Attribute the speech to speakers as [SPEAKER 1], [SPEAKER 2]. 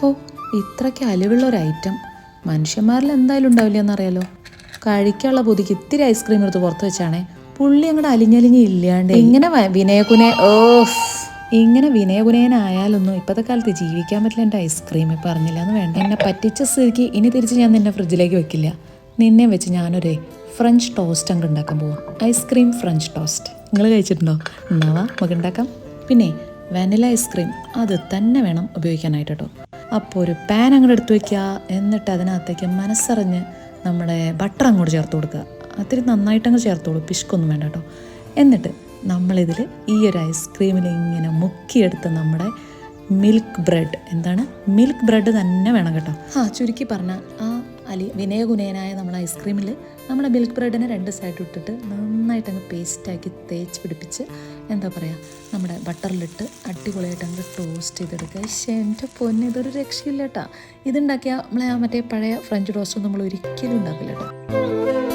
[SPEAKER 1] ഹോ ഇത്രയ്ക്ക് അലിവുള്ള ഒരു ഐറ്റം മനുഷ്യന്മാരിൽ എന്തായാലും ഉണ്ടാവില്ല എന്നറിയാലോ കഴിക്കാനുള്ള പൊതിക്ക് ഇത്തിരി ഐസ്ക്രീം എടുത്ത് പുറത്ത് വെച്ചാണേ. പുള്ളി അങ്ങോട്ട് അലിഞ്ഞലിഞ്ഞ് ഇല്ലാണ്ട്. ഇങ്ങനെ വിനയകുനെ ഓ ഇങ്ങനെ വിനയകുനയനായാലൊന്നും ഇപ്പോഴത്തെ കാലത്ത് ജീവിക്കാൻ പറ്റില്ല എന്റെ ഐസ്ക്രീം പറഞ്ഞില്ല എന്ന് വേണ്ട. എന്നെ പറ്റിച്ച സ്ഥിതിക്ക് ഇനി തിരിച്ച് ഞാൻ നിന്നെ ഫ്രിഡ്ജിലേക്ക് വെക്കില്ല. നിന്നെ വെച്ച് ഞാനൊരു ഫ്രഞ്ച് ടോസ്റ്റ് അങ്ങ് ഉണ്ടാക്കാൻ പോവാം. ഐസ്ക്രീം ഫ്രഞ്ച് ടോസ്റ്റ് നിങ്ങൾ കഴിച്ചിട്ടുണ്ടോ? എന്നാവാ നമുക്ക് ഉണ്ടാക്കാം. പിന്നെ വാനില ഐസ്ക്രീം അത് തന്നെ വേണം ഉപയോഗിക്കാനായിട്ട്. കേട്ടോ അപ്പോൾ ഒരു പാൻ അങ്ങോട്ട് എടുത്ത് വയ്ക്കുക എന്നിട്ട് അതിനകത്തേക്ക് മനസ്സറിഞ്ഞ് നമ്മുടെ ബട്ടർ അങ്ങോട്ട് ചേർത്ത് കൊടുക്കുക. അത്തിരി നന്നായിട്ടങ്ങ് ചേർത്തോളൂ പിഷ്കൊന്നും വേണ്ട കേട്ടോ എന്നിട്ട് നമ്മളിതിൽ ഈ ഒരു ഐസ്ക്രീമിൽ ഇങ്ങനെ മുക്കിയെടുത്ത് നമ്മുടെ മിൽക്ക് ബ്രെഡ് എന്താണ്? മിൽക്ക് ബ്രെഡ് തന്നെ വേണം കേട്ടോ. ആ ചുരുക്കി പറഞ്ഞാൽ ആ അലി വിനയഗുനയനായ നമ്മൾ ഐസ്ക്രീമിൽ നമ്മുടെ മിൽക്ക് ബ്രെഡിനെ രണ്ട് സൈഡ് ഇട്ടിട്ട് നന്നായിട്ട് അങ്ങ് പേസ്റ്റാക്കി തേച്ച് പിടിപ്പിച്ച് എന്താ പറയുക നമ്മുടെ ബട്ടറിലിട്ട് അടിപൊളിയായിട്ട് അങ്ങ് ടോസ്റ്റ് ചെയ്തെടുക്കുക. പക്ഷേ എന്റെ പൊന്നെ ഇതൊരു രക്ഷയില്ല കേട്ടോ ഇതുണ്ടാക്കിയ നമ്മളെ ആ മറ്റേ പഴയ ഫ്രഞ്ച് ടോസ്റ്റ് നമ്മൾ ഒരിക്കലും ഉണ്ടാക്കില്ല കേട്ടോ